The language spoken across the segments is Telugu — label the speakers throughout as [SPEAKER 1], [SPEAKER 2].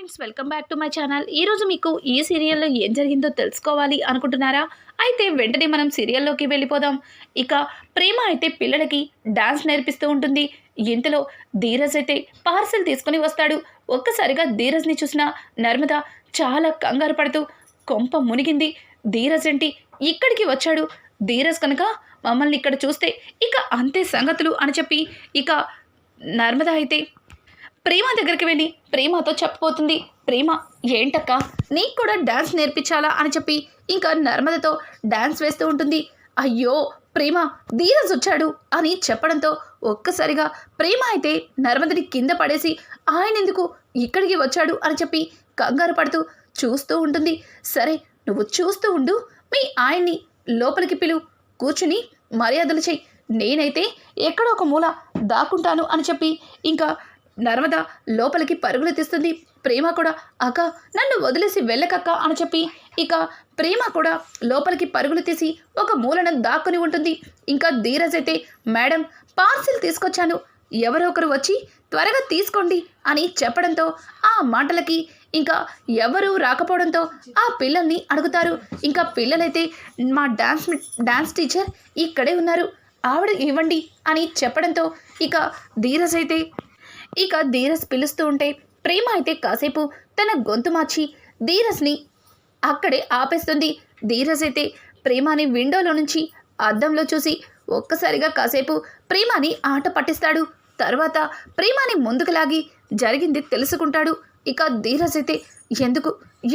[SPEAKER 1] Friends welcome back to my channel ఈరోజు మీకు ఈ సీరియల్లో ఏం జరిగిందో తెలుసుకోవాలి అనుకుంటున్నారా? అయితే వెంటనే మనం సీరియల్లోకి వెళ్ళిపోదాం. ఇక ప్రేమ అయితే పిల్లలకి డాన్స్ నేర్పిస్తూ ఉంటుంది. ఇంతలో ధీరజ్ అయితే పార్సెల్ తీసుకుని వస్తాడు. ఒక్కసారిగా ధీరజ్ని చూసిన నర్మద చాలా కంగారు పడుతూ కొంప మునిగింది. ధీరజ్ ఏంటి? ఇక్కడికి వచ్చాడు. ధీరజ్ కనుక మమ్మల్ని ఇక్కడ చూస్తే ఇక అంతే సంగతులు అని చెప్పి ఇక నర్మద అయితే ప్రేమ దగ్గరికి వెళ్ళి ప్రేమతో చెప్పబోతుంది. ప్రేమ ఏంటక్క? నీకు కూడా డ్యాన్స్ నేర్పించాలా? అని చెప్పి ఇంకా నర్మదతో డ్యాన్స్ వేస్తూ ఉంటుంది. అయ్యో ప్రేమ ధీరజ్ వచ్చాడు అని చెప్పడంతో ఒక్కసారిగా ప్రేమ అయితే నర్మదని కింద పడేసి ఆయన ఎందుకు ఇక్కడికి వచ్చాడు అని చెప్పి కంగారు పడుతూ చూస్తూ ఉంటుంది. సరే నువ్వు చూస్తూ ఉండు. మీ ఆయన్ని లోపలికి పిలు. కూర్చుని మర్యాదలు చెయ్యి. నేనైతే ఎక్కడో ఒక మూల దాక్కుంటాను అని చెప్పి ఇంకా నర్మద లోపలికి పరుగులు తీస్తుంది. ప్రేమ కూడా అక్క నన్ను వదిలేసి వెళ్ళకక్క అని చెప్పి ఇక ప్రేమ కూడా లోపలికి పరుగులు తీసి ఒక మూలన దాక్కుని ఉంటుంది. ఇంకా ధీరజ్ అయితే మేడం పార్సిల్ తీసుకొచ్చాను. ఎవరో ఒకరు వచ్చి త్వరగా తీసుకోండి అని చెప్పడంతో ఆ మాటలకి ఇంకా ఎవరు రాకపోవడంతో ఆ పిల్లల్ని అడుగుతారు. ఇంకా పిల్లలైతే మా డాన్స్ డాన్స్ టీచర్ ఇక్కడే ఉన్నారు. ఆవిడ ఇవ్వండి అని చెప్పడంతో ఇక ధీరజ్ అయితే ఇక ధీరస్ పిలుస్తూ ఉంటే ప్రేమ అయితే కాసేపు తన గొంతు మార్చి ధీరస్ని అక్కడే ఆపేస్తుంది. ధీరస్ అయితే ప్రేమని విండోలో నుంచి అద్దంలో చూసి ఒక్కసారిగా కాసేపు ప్రేమని ఆట పట్టిస్తాడు. తర్వాత ప్రేమని ముందుకు లాగి జరిగింది తెలుసుకుంటాడు. ఇక ధీరస్ అయితే ఎందుకు?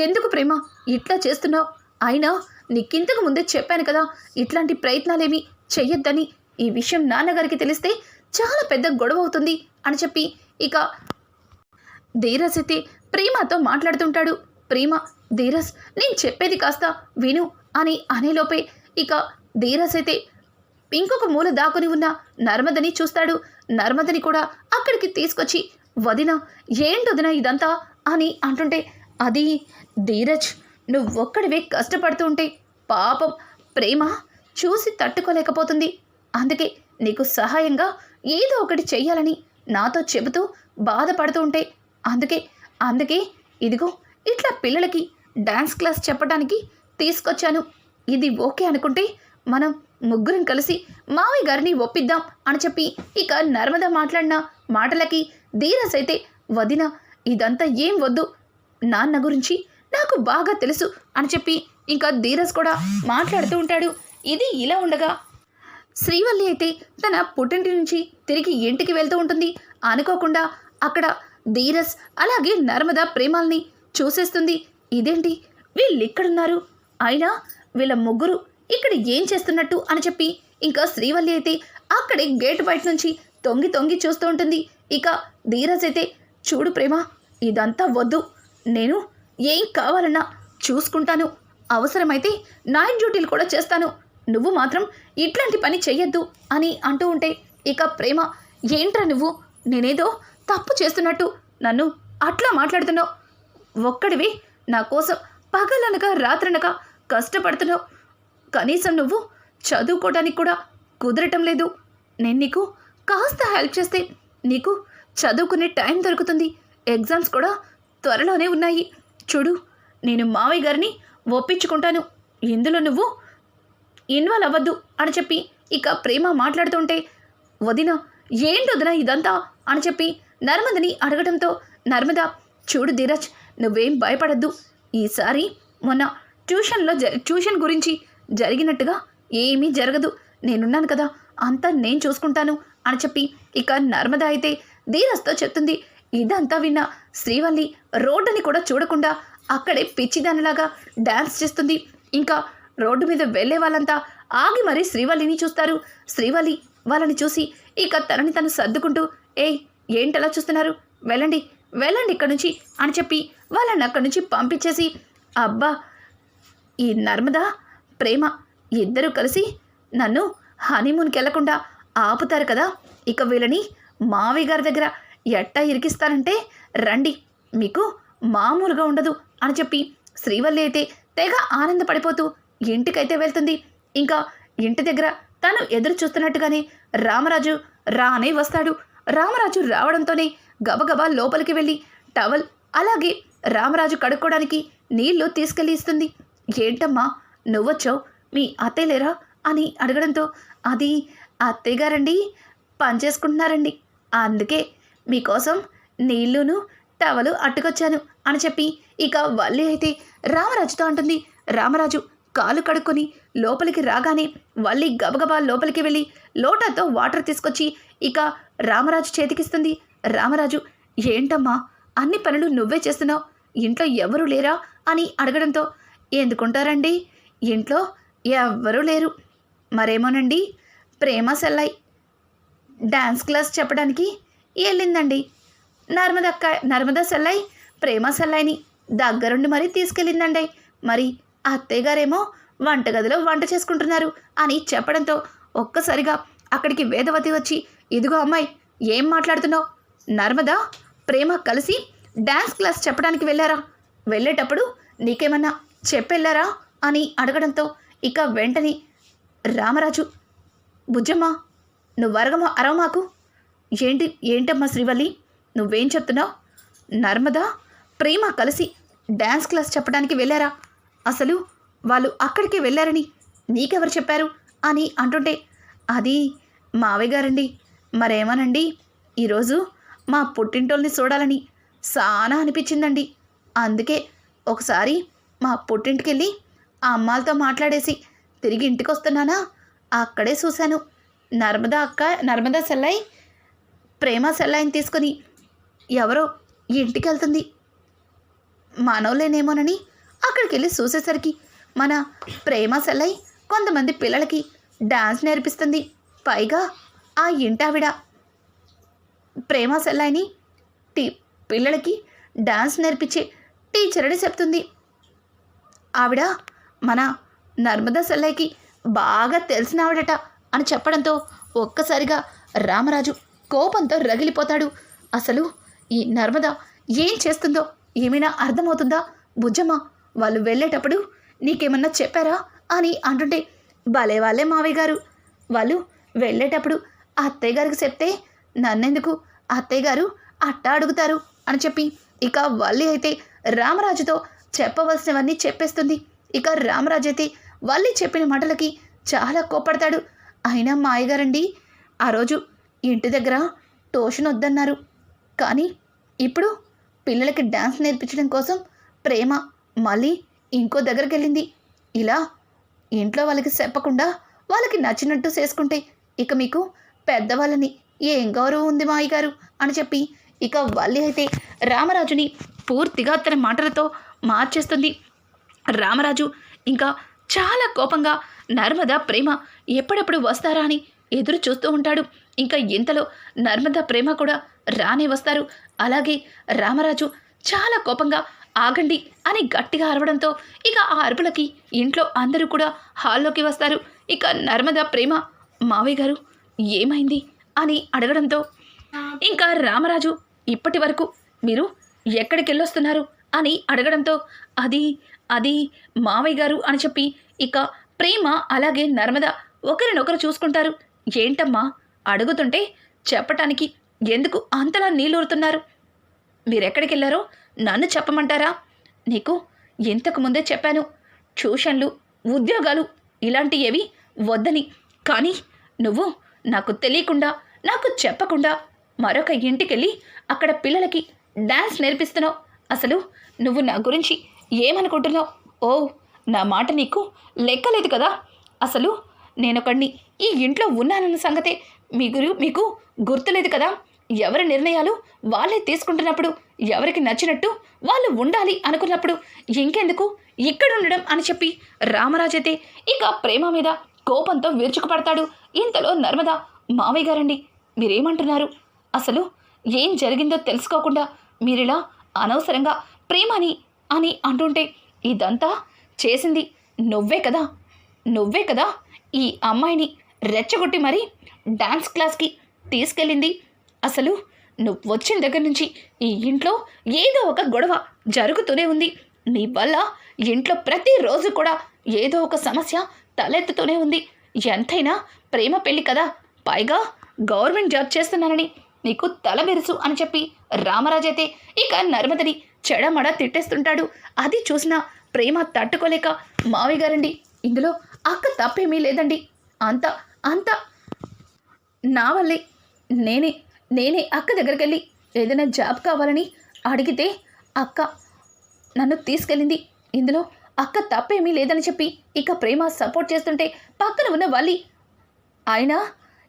[SPEAKER 1] ఎందుకు ప్రేమ? ఇట్లా చేస్తున్నావు? అయినా నీకింతకు ముందే చెప్పాను కదా ఇట్లాంటి ప్రయత్నాలేమీ చెయ్యొద్దని. ఈ విషయం నాన్నగారికి తెలిస్తే చాలా పెద్ద గొడవ అవుతుంది అని చెప్పి ఇక ధీరజ్ అయితే ప్రేమతో మాట్లాడుతుంటాడు. ప్రేమ ధీరజ్ నేను చెప్పేది కాస్త విను అని అనేలోపే ఇక ధీరజ్ అయితే ఇంకొక మూల దాకుని ఉన్న నర్మదని చూస్తాడు. నర్మదని కూడా అక్కడికి తీసుకొచ్చి వదిన ఏంటొదిన ఇదంతా? అని అంటుంటే అది ధీరజ్ నువ్వొక్కడివే కష్టపడుతూ ఉంటే పాపం ప్రేమ చూసి తట్టుకోలేకపోతుంది. అందుకే నీకు సహాయంగా ఏదో ఒకటి చెయ్యాలని నాతో చెబుతూ బాధపడుతూ ఉంటే అందుకే అందుకే ఇదిగో ఇట్లా పిల్లలకి డాన్స్ క్లాస్ చెప్పడానికి తీసుకొచ్చాను. ఇది ఓకే అనుకుంటే మనం ముగ్గురం కలిసి మావయ్య గారిని ఒప్పిద్దాం అని చెప్పి ఇక నర్మద మాట్లాడిన మాటలకి ధీరస్ అయితే వదిన ఇదంతా ఏం వద్దు నాన్న గురించి నాకు బాగా తెలుసు అని చెప్పి ఇంకా ధీరస్ కూడా మాట్లాడుతూ ఉంటాడు. ఇది ఇలా ఉండగా శ్రీవల్లి అయితే తన పుట్టింటి నుంచి తిరిగి ఇంటికి వెళ్తూ ఉంటుంది. అనుకోకుండా అక్కడ ధీరస్ అలాగే నర్మద ప్రేమాల్ని చూసేస్తుంది. ఇదేంటి? వీళ్ళిక్కడున్నారు. అయినా వీళ్ళ ముగ్గురు ఇక్కడ ఏం చేస్తున్నట్టు అని చెప్పి ఇంకా శ్రీవల్లి అయితే అక్కడే గేట్ బయట నుంచి తొంగి తొంగి చూస్తూ ఉంటుంది. ఇక ధీరజ్ అయితే చూడు ప్రేమ ఇదంతా వద్దు. నేను ఏం కావాలన్నా చూసుకుంటాను. అవసరమైతే నైట్ డ్యూటీలు కూడా చేస్తాను. నువ్వు మాత్రం ఇట్లాంటి పని చెయ్యొద్దు అని అంటూ ఉంటే ఇక ప్రేమ ఏంట్రా నువ్వు? నేనేదో తప్పు చేస్తున్నట్టు నన్ను అట్లా మాట్లాడుతున్నావు. ఒక్కడివి నా కోసం పగలనక రాత్రనక కష్టపడుతున్నావు. కనీసం నువ్వు చదువుకోవడానికి కూడా కుదరటం లేదు. నేను నీకు కాస్త హెల్ప్ చేస్తే నీకు చదువుకునే టైం దొరుకుతుంది. ఎగ్జామ్స్ కూడా త్వరలోనే ఉన్నాయి. చూడు నేను మావయ్య గారిని ఒప్పించుకుంటాను. ఇందులో నువ్వు ఇన్వాల్వ్ అవ్వద్దు అని చెప్పి ఇక ప్రేమ మాట్లాడుతుంటే వదిన ఏంటి వదిన ఇదంతా? అని చెప్పి నర్మదని అడగడంతో నర్మద చూడు ధీరజ్ నువ్వేం భయపడద్దు. ఈసారి మొన్న ట్యూషన్లో జ ట్యూషన్ గురించి జరిగినట్టుగా ఏమీ జరగదు. నేనున్నాను కదా అంతా నేను చూసుకుంటాను అని చెప్పి ఇక నర్మద అయితే ధీరజ్తో చెప్తుంది. ఇదంతా విన్న శ్రీవల్లి రోడ్డుని కూడా చూడకుండా అక్కడే పిచ్చిదానిలాగా డ్యాన్స్ చేస్తుంది. ఇంకా రోడ్డు మీద వెళ్ళే వాళ్ళంతా ఆగి మరీ శ్రీవల్లిని చూస్తారు. శ్రీవల్లి వాళ్ళని చూసి ఇక తనని తను సర్దుకుంటూ ఏయ్ ఏంటలా చూస్తున్నారు? వెళ్ళండి వెళ్ళండి ఇక్కడ నుంచి అని చెప్పి వాళ్ళని అక్కడి నుంచి పంపించేసి అబ్బా ఈ నర్మదా ప్రేమ ఇద్దరూ కలిసి నన్ను హనీమూన్కి వెళ్ళకుండా ఆపుతారు కదా. ఇక వీళ్ళని మావయ్య గారి దగ్గర ఎట్టా ఇరికిస్తారంటే రండి మీకు మామూలుగా ఉండదు అని చెప్పి శ్రీవల్లి అయితే తెగ ఆనందపడిపోతూ ఇంటికైతే వెళ్తుంది. ఇంకా ఇంటి దగ్గర తను ఎదురు చూస్తున్నట్టుగానే రామరాజు రానే వస్తాడు. రామరాజు రావడంతోనే గబగబా లోపలికి వెళ్ళి టవల్ అలాగే రామరాజు కడుక్కోవడానికి నీళ్ళు తీసుకెళ్ళి ఇస్తుంది. ఏంటమ్మా నువ్వొచ్చావు? మీ అత్తయ్య లేరా? అని అడగడంతో అది అత్తయ్య గారండి పనిచేసుకుంటున్నారండి అందుకే మీకోసం నీళ్ళును టవలు అట్టుకొచ్చాను అని చెప్పి ఇక వల్లి అయితే రామరాజుతో అంటుంది. రామరాజు కాలు కడుక్కొని లోపలికి రాగానే వల్లి గబగబా లోపలికి వెళ్ళి లోటాతో వాటర్ తీసుకొచ్చి ఇక రామరాజు చేతికిస్తుంది. రామరాజు ఏంటమ్మా అన్ని పనులు నువ్వే చేస్తున్నావు? ఇంట్లో ఎవరు లేరా? అని అడగడంతో ఎందుకుంటారండి? ఇంట్లో ఎవ్వరూ లేరు. మరేమోనండి? ప్రేమ సెల్లై డ్యాన్స్ క్లాస్ చెప్పడానికి వెళ్ళిందండి నర్మదక్క నర్మదా సెల్లాయి ప్రేమ సెల్లాయిని దగ్గరుండి మరీ తీసుకెళ్ళిందండి. మరి అత్తయ్యగారేమో వంటగదిలో వంట చేసుకుంటున్నారు అని చెప్పడంతో ఒక్కసారిగా అక్కడికి వేదవతి వచ్చి ఇదిగో అమ్మాయి ఏం మాట్లాడుతున్నావు? నర్మదా ప్రేమ కలిసి డ్యాన్స్ క్లాస్ చెప్పడానికి వెళ్ళారా? వెళ్ళేటప్పుడు నీకేమన్నా చెప్పెళ్ళారా? అని అడగడంతో ఇక వెంటనే రామరాజు బుజ్జమ్మ నువ్వు అరగమ అరవమాకు ఏంటి ఏంటమ్మా శ్రీవల్లి నువ్వేం చెప్తున్నావు? నర్మదా ప్రేమ కలిసి డ్యాన్స్ క్లాస్ చెప్పడానికి వెళ్ళారా? అసలు వాళ్ళు అక్కడికి వెళ్ళారని నీకెవరు చెప్పారు అని అంటుంటే అది మావయ్య గారండి. మరేమోనండి ఈరోజు మా పుట్టింటోల్ని చూడాలని సానా అనిపించిందండి. అందుకే ఒకసారి మా పుట్టింటికి వెళ్ళి ఆ అమ్మాలతో మాట్లాడేసి తిరిగి ఇంటికి వస్తున్నానా అక్కడే చూశాను. నర్మదా అక్క నర్మదా సెల్లాయి ప్రేమ సెల్లాయిని తీసుకొని ఎవరో ఇంటికి వెళ్తుంది మానవులేనేమోనని అక్కడికి వెళ్ళి చూసేసరికి మన ప్రేమ సెల్లై కొంతమంది పిల్లలకి డాన్స్ నేర్పిస్తుంది. పైగా ఆ ఇంటావిడ ప్రేమ సెల్లాయిని టీ పిల్లలకి డాన్స్ నేర్పించే టీచర్ అని చెప్తుంది. ఆవిడ మన నర్మదా సెల్లైకి బాగా తెలిసిన ఆవిడట అని చెప్పడంతో ఒక్కసారిగా రామరాజు కోపంతో రగిలిపోతాడు. అసలు ఈ నర్మద ఏం చేస్తుందో ఏమైనా అర్థమవుతుందా? బుజ్జమ్మ వాళ్ళు వెళ్ళేటప్పుడు నీకేమన్నా చెప్పారా? అని అంటుంటే భలే వాళ్ళే మావయ్య గారు. వాళ్ళు వెళ్ళేటప్పుడు అత్తయ్య గారికి చెప్తే నన్నెందుకు? అత్తయ్య గారు అట్టా అడుగుతారు అని చెప్పి ఇక వల్లి అయితే రామరాజుతో చెప్పవలసినవన్నీ చెప్పేస్తుంది. ఇక రామరాజు అయితే వల్లి చెప్పిన మాటలకి చాలా కోపడతాడు అయినా మాయగారండి ఆ రోజు ఇంటి దగ్గర ట్యూషన్ వద్దన్నారు. కానీ ఇప్పుడు పిల్లలకి డ్యాన్స్ నేర్పించడం కోసం ప్రేమ మళ్ళీ ఇంకో దగ్గరికి వెళ్ళింది ఇలా ఇంట్లో వాళ్ళకి చెప్పకుండా వాళ్ళకి నచ్చినట్టు చేసుకుంటే ఇక మీకు పెద్దవాళ్ళని ఏం గౌరవం ఉంది మాయి గారు అని చెప్పి ఇక వల్లి అయితే రామరాజుని పూర్తిగా తన మాటలతో మార్చేస్తుంది. రామరాజు ఇంకా చాలా కోపంగా నర్మద ప్రేమ ఎప్పుడెప్పుడు వస్తారా అని ఎదురు చూస్తూ ఉంటాడు. ఇంకా ఇంతలో నర్మద ప్రేమ కూడా రానే వస్తారు. అలాగే రామరాజు చాలా కోపంగా ఆగండి అని గట్టిగా అరవడంతో ఇక ఆ అరుపులకి ఇంట్లో అందరూ కూడా హాల్లోకి వస్తారు. ఇక నర్మద ప్రేమ మావయ్య గారు ఏమైంది? అని అడగడంతో ఇంకా రామరాజు ఇప్పటి వరకు మీరు ఎక్కడికి వెళ్ళొస్తున్నారు? అని అడగడంతో అది అది మావయ్య గారు అని చెప్పి ఇక ప్రేమ అలాగే నర్మద ఒకరినొకరు చూసుకుంటారు. ఏంటమ్మా? అడుగుతుంటే చెప్పటానికి ఎందుకు అంతలా నీళ్ళూరుతున్నారు? మీరెక్కడికి వెళ్ళారో నన్ను చెప్పమంటారా? నీకు ఇంతకు ముందే చెప్పాను. ట్యూషన్లు ఉద్యోగాలు ఇలాంటి ఏవి వద్దని. కానీ నువ్వు నాకు తెలియకుండా నాకు చెప్పకుండా మరొక ఇంటికెళ్ళి అక్కడ పిల్లలకి డ్యాన్స్ నేర్పిస్తున్నావు. అసలు నువ్వు నా గురించి ఏమనుకుంటున్నావు? ఓ నా మాట నీకు లెక్కలేదు కదా? అసలు నేనొకడిని ఈ ఇంట్లో ఉన్నానన్న సంగతే మీ గురు మీకు గుర్తులేదు కదా? ఎవరి నిర్ణయాలు వాళ్ళే తీసుకుంటున్నప్పుడు ఎవరికి నచ్చినట్టు వాళ్ళు ఉండాలి అనుకున్నప్పుడు ఇంకెందుకు ఇక్కడ ఉండడం అని చెప్పి రామరాజైతే ఇక ప్రేమ మీద కోపంతో విరుచుకుపడతాడు. ఇంతలో నర్మద మావయ్య గారండి మీరేమంటున్నారు? అసలు ఏం జరిగిందో తెలుసుకోకుండా మీరిలా అనవసరంగా ప్రేమని అని అంటుంటే ఇదంతా చేసింది నువ్వే కదా? నువ్వే కదా ఈ అమ్మాయిని రెచ్చగొట్టి మరి డాన్స్ క్లాస్కి తీసుకెళ్ళింది? అసలు నువ్వు వచ్చిన దగ్గర నుంచి ఈ ఇంట్లో ఏదో ఒక గొడవ జరుగుతూనే ఉంది. నీ వల్ల ఇంట్లో ప్రతిరోజు కూడా ఏదో ఒక సమస్య తలెత్తుతూనే ఉంది. ఎంతైనా ప్రేమ పెళ్ళి కదా. పైగా గవర్నమెంట్ జాబ్ చేస్తున్నానని నీకు తల బెరుసు అని చెప్పి రామరాజైతే ఇక నర్మదని చెడమడ తిట్టేస్తుంటాడు. అది చూసిన ప్రేమ తట్టుకోలేక మావి గారండి ఇందులో అక్క తప్పేమీ లేదండి. అంత అంత నా వల్లే నేనే నేనే అక్క దగ్గరికి వెళ్ళి ఏదైనా జాబ్ కావాలని అడిగితే అక్క నన్ను తీసుకెళ్ళింది. ఇందులో అక్క తప్పేమీ లేదని చెప్పి ఇక ప్రేమ సపోర్ట్ చేస్తుంటే పక్కన ఉన్న వల్లి ఆయన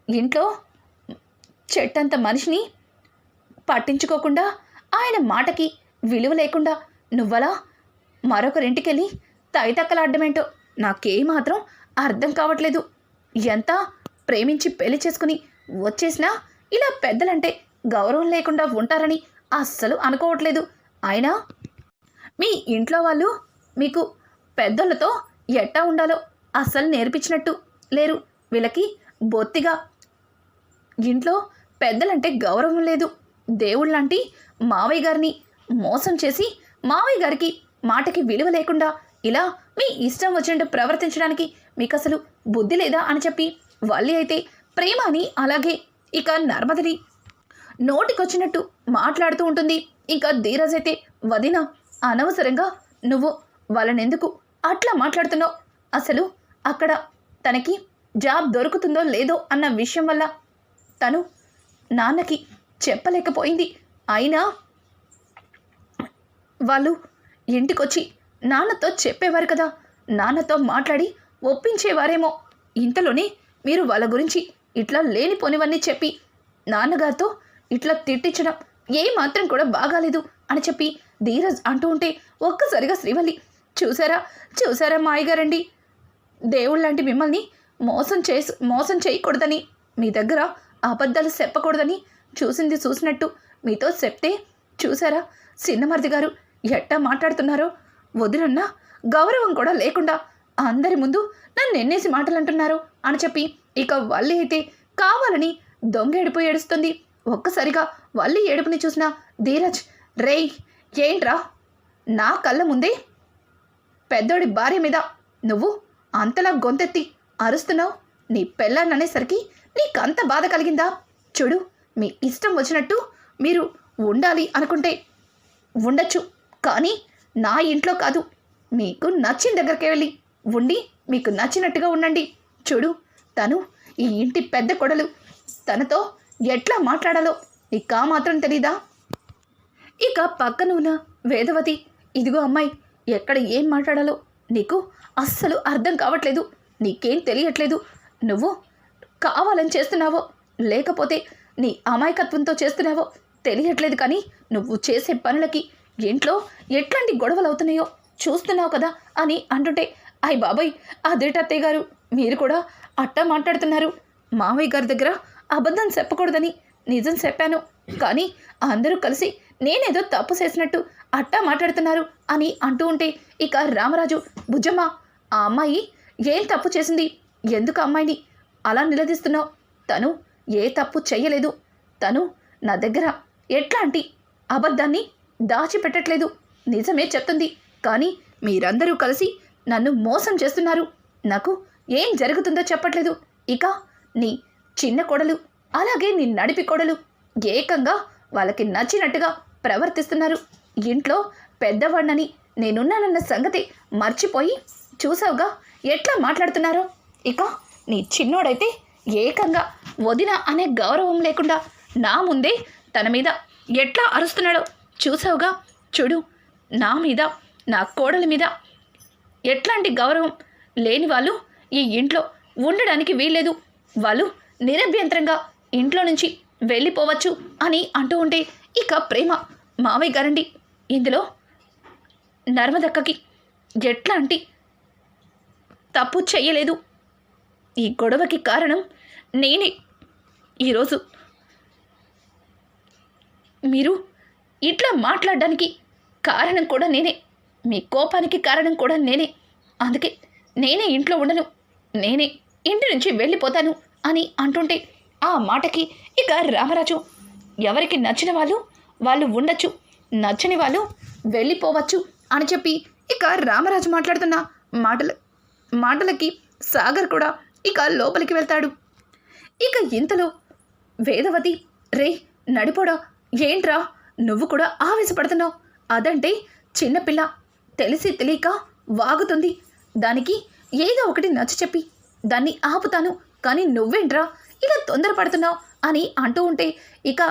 [SPEAKER 1] ఇంట్లో చెట్టంత మనిషిని పట్టించుకోకుండా ఆయన మాటకి విలువ లేకుండా నువ్వలా మరొకరింటికెళ్ళి తైతక్కలాడ్డమేంటో నాకేమాత్రం అర్థం కావట్లేదు. ఎంత ప్రేమించి పెళ్ళి చేసుకుని వచ్చేసినా ఇలా పెద్దలంటే గౌరవం లేకుండా ఉంటారని అస్సలు అనుకోవట్లేదు. అయినా మీ ఇంట్లో వాళ్ళు మీకు పెద్దలతో ఎట్టా ఉండాలో అస్సలు నేర్పించినట్టు లేరు. వీళ్ళకి బొత్తిగా ఇంట్లో పెద్దలంటే గౌరవం లేదు. దేవుళ్ళంటి మావయ్య గారిని మోసం చేసి మావయ్య గారికి మాటకి విలువ లేకుండా ఇలా మీ ఇష్టం వచ్చినట్టు ప్రవర్తించడానికి మీకు అసలు బుద్ధి లేదా అని చెప్పి వల్లి అయితే ప్రేమని అలాగే ఇక నర్మదని. నోటికొచ్చినట్టు మాట్లాడుతూ ఉంటుంది. ఇంకా ధీరజ్ అయితే వదిన అనవసరంగా నువ్వు వాళ్ళనెందుకు అట్లా మాట్లాడుతున్నావు? అసలు అక్కడ తనకి జాబ్ దొరుకుతుందో లేదో అన్న విషయం వల్ల తను నాన్నకి చెప్పలేకపోయింది. అయినా వాళ్ళు ఇంటికొచ్చి నాన్నతో చెప్పేవారు కదా. నాన్నతో మాట్లాడి ఒప్పించేవారేమో. ఇంతలోనే మీరు వాళ్ళ గురించి ఇట్లా లేనిపోనివన్నీ చెప్పి నాన్నగారితో ఇట్లా తిట్టించడం ఏ మాత్రం కూడా బాగాలేదు అని చెప్పి ధీరజ్ అంటూ ఉంటే ఒక్కసారిగా శ్రీవల్లి చూసారా చూసారా మాయగారండి? దేవుళ్ళంటి మిమ్మల్ని మోసం చేసు మోసం చేయకూడదని మీ దగ్గర అబద్ధాలు చెప్పకూడదని చూసింది చూసినట్టు మీతో చెప్తే చూసారా? సిన్నమర్ది గారు ఎట్టా మాట్లాడుతున్నారో వదినన్నా గౌరవం కూడా లేకుండా అందరి ముందు నన్ను ఎన్నేసి మాటలు అంటున్నారు అని చెప్పి ఇక వల్లి అయితే కావాలని దొంగ ఏడుపు ఏడుస్తుంది. ఒక్కసారిగా వల్లి ఏడుపుని చూసిన ధీరజ్ రేయ్ ఏంట్రా? నా కళ్ళ ముందే పెద్దోడి భార్య మీద నువ్వు అంతలా గొంతెత్తి అరుస్తున్నావు? నీ పెళ్ళాన్ననేసరికి నీకంత బాధ కలిగిందా? చూడు మీ ఇష్టం వచ్చినట్టు మీరు ఉండాలి అనుకుంటే ఉండొచ్చు కానీ నా ఇంట్లో కాదు. మీకు నచ్చిన దగ్గరికి వెళ్ళి ఉండి మీకు నచ్చినట్టుగా ఉండండి. చూడు తను ఈ ఇంటి పెద్ద కొడలు. తనతో ఎట్లా మాట్లాడాలో నీకా మాత్రం తెలీదా? ఇక పక్కన ఉన్న వేదవతి ఇదిగో అమ్మాయి ఎక్కడ ఏం మాట్లాడాలో నీకు అస్సలు అర్థం కావట్లేదు. నీకేం తెలియట్లేదు. నువ్వు కావాలని చేస్తున్నావో లేకపోతే నీ అమాయకత్వంతో చేస్తున్నావో తెలియట్లేదు కానీ నువ్వు చేసే పనులకి ఇంట్లో ఎట్లాంటి గొడవలు అవుతున్నాయో చూస్తున్నావు కదా అని అంటుంటే అయ్ బాబాయ్ అదేటత్తయ్య గారు మీరు కూడా అట్టా మాట్లాడుతున్నారు. మావయ్య గారి దగ్గర అబద్ధం చెప్పకూడదని నిజం చెప్పాను. కానీ అందరూ కలిసి నేనేదో తప్పు చేసినట్టు అట్టా మాట్లాడుతున్నారు అని అంటూ ఉంటే ఇక రామరాజు బుజ్జమ్మ ఆ అమ్మాయి ఏం తప్పు చేసింది? ఎందుకు అమ్మాయిని అలా నిలదీస్తున్నావు? తను ఏ తప్పు చేయలేదు తను నా దగ్గర ఎట్లాంటి అబద్ధాన్ని దాచిపెట్టట్లేదు. నిజమే చెప్తుంది. కానీ మీరందరూ కలిసి నన్ను మోసం చేస్తున్నారు. నాకు ఏం జరుగుతుందో చెప్పట్లేదు. ఇక నీ చిన్న కొడలు అలాగే నీ నడిపి కొడలు ఏకంగా వాళ్ళకి నచ్చినట్టుగా ప్రవర్తిస్తున్నారు. ఇంట్లో పెద్దవాడినని నేనున్నానన్న సంగతి మర్చిపోయి చూసావుగా ఎట్లా మాట్లాడుతున్నారో. ఇక నీ చిన్నోడైతే ఏకంగా వదిన అనే గౌరవం లేకుండా నా ముందే తన మీద ఎట్లా అరుస్తున్నాడో చూసావుగా. చూడు నా మీద నా కోడల మీద ఎట్లాంటి గౌరవం లేని వాళ్ళు ఈ ఇంట్లో ఉండడానికి వీల్లేదు. వాళ్ళు నిరభ్యంతరంగా ఇంట్లో నుంచి వెళ్ళిపోవచ్చు అని అంటూ ఉంటే ఇక ప్రేమ మావయ్య గారండి. ఇందులో నర్మదక్కకి ఎట్లాంటి తప్పు చెయ్యలేదు ఈ గొడవకి కారణం నేనే. ఈరోజు మీరు ఇట్లా మాట్లాడడానికి కారణం కూడా నేనే. మీ కోపానికి కారణం కూడా నేనే. అందుకే నేనే ఇంట్లో ఉండను. నేనే ఇంటి నుంచి వెళ్ళిపోతాను అని అంటుంటే ఆ మాటకి ఇక రామరాజు ఎవరికి నచ్చిన వాళ్ళు వాళ్ళు ఉండొచ్చు. నచ్చని వాళ్ళు వెళ్ళిపోవచ్చు అని చెప్పి ఇక రామరాజు మాట్లాడుతున్న మాటలు మాటలకి సాగర్ కూడా ఇక లోపలికి వెళ్తాడు. ఇక ఇంతలో వేదవతి రే నడిపోడా ఏంట్రా? నువ్వు కూడా ఆవేశపడుతున్నావు. అదంటే చిన్నపిల్ల. తెలిసి తెలియక వాగుతుంది. దానికి ఏదో ఒకటి నచ్చ చెప్పి దాన్ని ఆపుతాను కానీ నువ్వేంట్రా ఇలా తొందరపడుతున్నావు అని అంటూ ఉంటే ఇక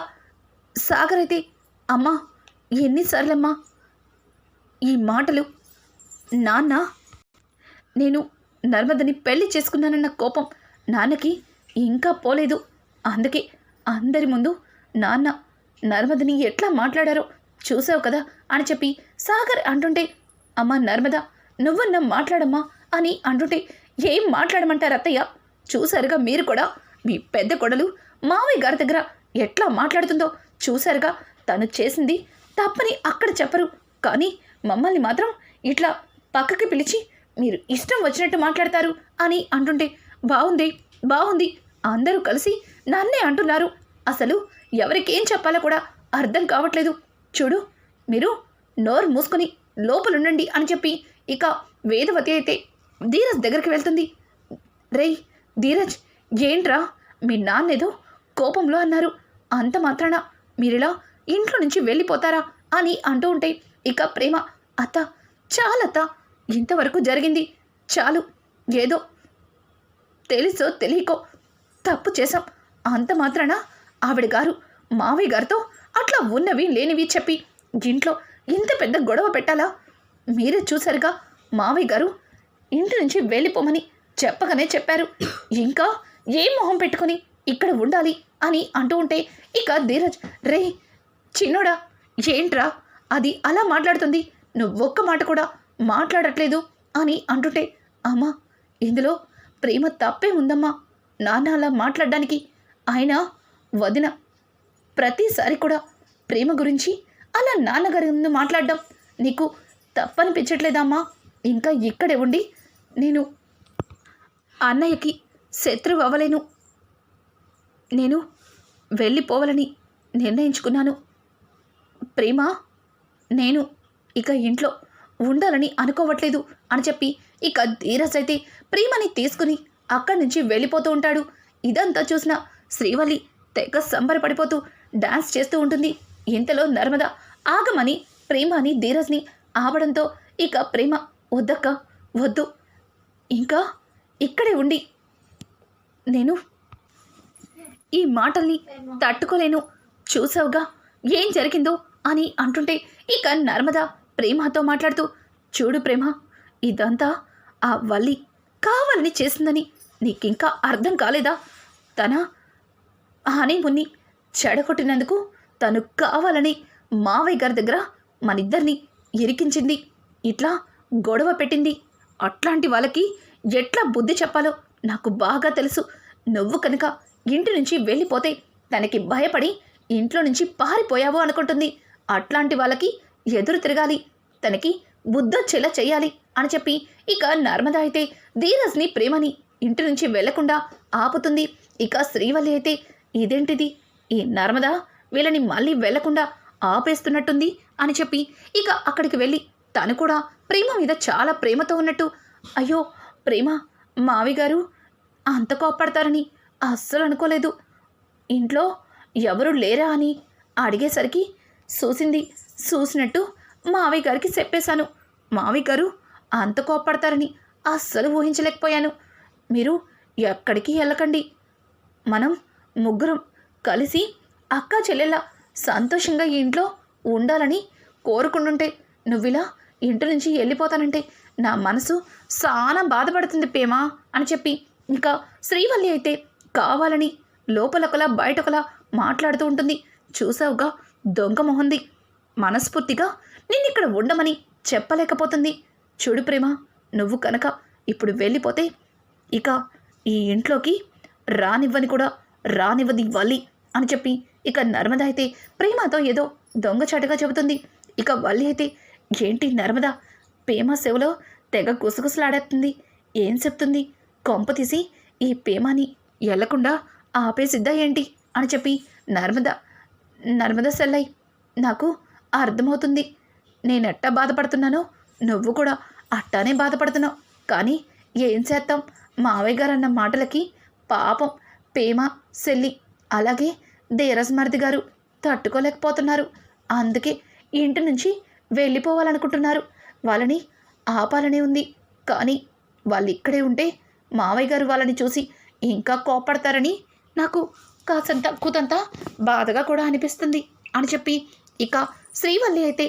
[SPEAKER 1] సాగర్ అయితే అమ్మా ఎన్నిసార్లమ్మా ఈ మాటలు? నాన్న నేను నర్మదని పెళ్ళి చేసుకున్నానన్న కోపం నాన్నకి ఇంకా పోలేదు. అందుకే అందరి ముందు నాన్న నర్మదని ఎట్లా మాట్లాడారో చూసావు కదా? అని చెప్పి సాగర్ అంటుంటే అమ్మ నర్మదా నువ్వన్నా మాట్లాడమ్మా అని అంటుంటే ఏం మాట్లాడమంటారు అత్తయ్య? చూసారుగా మీరు కూడా. మీ పెద్ద కొడలు మావయ్య గారి దగ్గర ఎట్లా మాట్లాడుతుందో చూసారుగా తను చేసింది తప్పని అక్కడ చెప్పరు. కానీ మమ్మల్ని మాత్రం ఇట్లా పక్కకి పిలిచి మీరు ఇష్టం వచ్చినట్టు మాట్లాడతారు అని అంటుంటే బాగుంది బాగుంది అందరూ కలిసి నన్నే అంటున్నారు. అసలు ఎవరికేం చెప్పాలో కూడా అర్థం కావట్లేదు. చూడు మీరు నోరు మూసుకొని లోపలుండండి అని చెప్పి ఇక వేదవతి అయితే ధీరజ్ దగ్గరికి వెళ్తుంది. రేయ్ ధీరజ్ ఏంట్రా? మీ నాన్నేదో కోపంలో అన్నారు. అంత మాత్రాన మీరిలా ఇంట్లో నుంచి వెళ్ళిపోతారా అని అంటూ ఉంటే ఇక ప్రేమ అత్త చాలత్త ఇంతవరకు జరిగింది. చాలు ఏదో తెలుసో తెలియకో తప్పు చేశాం. అంత మాత్రాన ఆవిడ గారు మావయ్య గారితో అట్లా ఉన్నవి లేనివి చెప్పి ఇంట్లో ఇంత పెద్ద గొడవ పెట్టాలా? మీరే చూసారుగా మావయ్య గారు. ఇంటి నుంచి వెళ్ళిపోమని చెప్పగానే చెప్పారు. ఇంకా ఏం మొహం పెట్టుకొని ఇక్కడ ఉండాలి అని అంటూ ఉంటే ఇక ధీరజ్ రే చిన్నోడా ఏంట్రా? అది అలా మాట్లాడుతుంది. నువ్వొక్క మాట కూడా మాట్లాడట్లేదు అని అంటుంటే అమ్మా ఇందులో ప్రేమ తప్పే ఉందమ్మా. నాన్న అలా మాట్లాడడానికి ఆయన వదిన ప్రతిసారి కూడా ప్రేమ గురించి అలా నాన్నగారి ముందు మాట్లాడడం నీకు తప్పనిపించట్లేదమ్మా. ఇంకా ఇక్కడే ఉండి నేను అన్నయ్యకి శత్రువు అవ్వలేను. నేను వెళ్ళిపోవాలని నిర్ణయించుకున్నాను. ప్రేమ నేను ఇక ఇంట్లో ఉండాలని అనుకోవట్లేదు అని చెప్పి ఇక ధీరస్ అయితే ప్రేమని తీసుకుని అక్కడి నుంచి వెళ్ళిపోతూ ఉంటాడు. ఇదంతా చూసిన శ్రీవల్లి తెగ సంబరపడిపోతూ డాన్స్ చేస్తూ ఉంటుంది. ఇంతలో నర్మద ఆగమని ప్రేమని ధీరజ్ని ఆవడంతో ఇక ప్రేమ వద్దక్క వద్దు. ఇంకా ఇక్కడే ఉండి నేను ఈ మాటల్ని తట్టుకోలేను. చూసావుగా ఏం జరిగిందో అని అంటుంటే ఇక నర్మద ప్రేమతో మాట్లాడుతూ చూడు ప్రేమ ఇదంతా ఆ వల్లి కావాలని చేసిందని నీకింకా అర్థం కాలేదా? తన హనీమున్ని చెడగొట్టినందుకు తను కావాలని మావయ్య గారి దగ్గర మనిద్దరిని ఇరికించింది. ఇట్లా గొడవ పెట్టింది. అట్లాంటి వాళ్ళకి ఎట్లా బుద్ధి చెప్పాలో నాకు బాగా తెలుసు. నువ్వు కనుక ఇంటి నుంచి వెళ్ళిపోతే తనకి భయపడి ఇంట్లో నుంచి పారిపోయావు అనుకుంటుంది. అట్లాంటి వాళ్ళకి ఎదురు తిరగాలి. తనకి బుద్ధొచ్చేలా చేయాలి అని చెప్పి ఇక నర్మద అయితే ధీరజ్ని ప్రేమని ఇంటి నుంచి వెళ్ళకుండా ఆపుతుంది. ఇక శ్రీవల్లి అయితే ఇదేంటిది? ఈ నర్మద వీళ్ళని మళ్ళీ వెళ్ళకుండా ఆపేస్తున్నట్టుంది. అని చెప్పి ఇక అక్కడికి వెళ్ళి తను కూడా ప్రేమ మీద చాలా ప్రేమతో ఉన్నట్టు. అయ్యో ప్రేమ మావి గారు అంత కోప్పడతారని అస్సలు అనుకోలేదు. ఇంట్లో ఎవరు లేరా అని అడిగేసరికి చూసింది చూసినట్టు మావయ్య గారికి చెప్పేశాను. మావి గారు అంత కోప్పడతారని అస్సలు ఊహించలేకపోయాను. మీరు ఎక్కడికి వెళ్ళకండి. మనం ముగ్గురం కలిసి అక్క చెల్లెల సంతోషంగా ఇంట్లో ఉండాలని కోరుకుంటుంటే. నువ్విలా ఇంటి నుంచి వెళ్ళిపోతానంటే నా మనసు చాలా బాధపడుతుంది ప్రేమా అని చెప్పి ఇంకా శ్రీవల్లి అయితే కావాలని లోపలొకలా బయటొకలా మాట్లాడుతూ ఉంటుంది. చూసావుగా దొంగ మొహంది. మనస్ఫూర్తిగా నిన్ను ఇక్కడ ఉండమని చెప్పలేకపోతుంది. చూడు ప్రేమ నువ్వు కనుక ఇప్పుడు వెళ్ళిపోతే ఇక ఈ ఇంట్లోకి రానివ్వని కూడా రానివ్వది వల్లి అని చెప్పి ఇక నర్మద అయితే ప్రేమతో ఏదో దొంగచాటుగా చెబుతుంది. ఇక వల్లి అయితే ఏంటి నర్మద? పేమ సేవలో తెగ గుసగుసలాడేస్తుంది ఏం చెప్తుంది? కొంప తీసి ఈ పేమాని ఎల్లకుండా ఆపేసిద్దా ఏంటి? అని చెప్పి నర్మద నర్మద సెల్లై నాకు అర్థమవుతుంది. నేనెట్టా బాధపడుతున్నానో నువ్వు కూడా అట్టానే బాధపడుతున్నావు. కానీ ఏం చేస్తాం మావయ్య గారు అన్న మాటలకి పాపం పేమ సెల్లి అలాగే ధీరజ్ మరిది గారు తట్టుకోలేకపోతున్నారు. అందుకే ఇంటి నుంచి వెళ్ళిపోవాలనుకుంటున్నారు. వాళ్ళని ఆపాలనే ఉంది. కానీ వాళ్ళు ఇక్కడే ఉంటే మావయ్య గారు వాళ్ళని చూసి ఇంకా కోపడతారని నాకు కాసంత కూతంత బాధగా కూడా అనిపిస్తుంది అని చెప్పి ఇక శ్రీవల్లి అయితే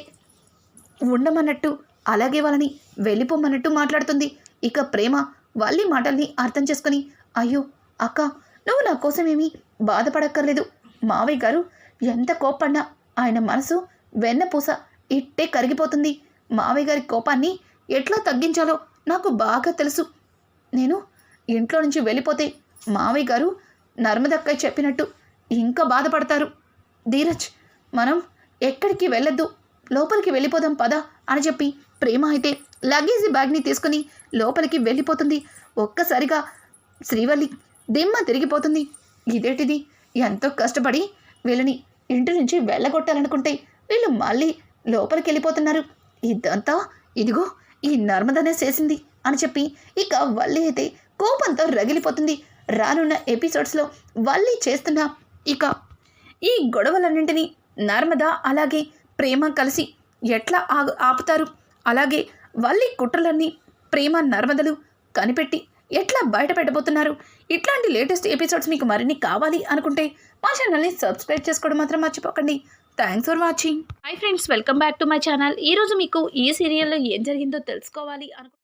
[SPEAKER 1] ఉండమన్నట్టు అలాగే వాళ్ళని వెళ్ళిపోమన్నట్టు మాట్లాడుతుంది. ఇక ప్రేమ వల్లి మాటల్ని అర్థం చేసుకుని అయ్యో అక్క నువ్వు నా కోసమేమీ బాధపడక్కర్లేదు. మావయ్య గారు ఎంత కోప్పడినా ఆయన మనసు వెన్నపూస ఇట్టే కరిగిపోతుంది. మావయ్య గారి కోపాన్ని ఎట్లా తగ్గించాలో నాకు బాగా తెలుసు. నేను ఇంట్లో నుంచి వెళ్ళిపోతే మావయ్య గారు నర్మదక్క చెప్పినట్టు ఇంకా బాధపడతారు. ధీరజ్ మనం ఎక్కడికి వెళ్ళొద్దు లోపలికి వెళ్ళిపోదాం పద అని చెప్పి ప్రేమ అయితే లగేజీ బ్యాగ్ని తీసుకుని లోపలికి వెళ్ళిపోతుంది. ఒక్కసారిగా శ్రీవల్లి దిమ్మ తిరిగిపోతుంది. ఇదేటిది? ఎంతో కష్టపడి వీళ్ళని ఇంటి నుంచి వెళ్ళగొట్టాలనుకుంటే వీళ్ళు మళ్ళీ లోపలికి వెళ్ళిపోతున్నారు ఇదంతా ఇదిగో ఈ నర్మదనే చేసింది అని చెప్పి ఇక వల్లి అయితే కోపంతో రగిలిపోతుంది. రానున్న ఎపిసోడ్స్లో వల్లి చేస్తున్న ఇక ఈ గొడవలన్నింటినీ నర్మద అలాగే ప్రేమ కలిసి ఎట్లా ఆగు ఆపుతారు? అలాగే వల్లి కుట్రలన్నీ ప్రేమ నర్మదలు కనిపెట్టి ఎట్లా బయట పెట్టబోతున్నారు? ఇట్లాంటి లేటెస్ట్ ఎపిసోడ్స్ మీకు మరిన్ని కావాలి అనుకుంటే మా ఛానల్ని సబ్స్క్రైబ్ చేసుకోవడం మాత్రం మర్చిపోకండి. Thanks for watching hi friends welcome back to my channel ఈరోజు మీకు ఈ సీరియల్లో ఏం జరిగిందో తెలుసుకోవాలి అనుకుంటే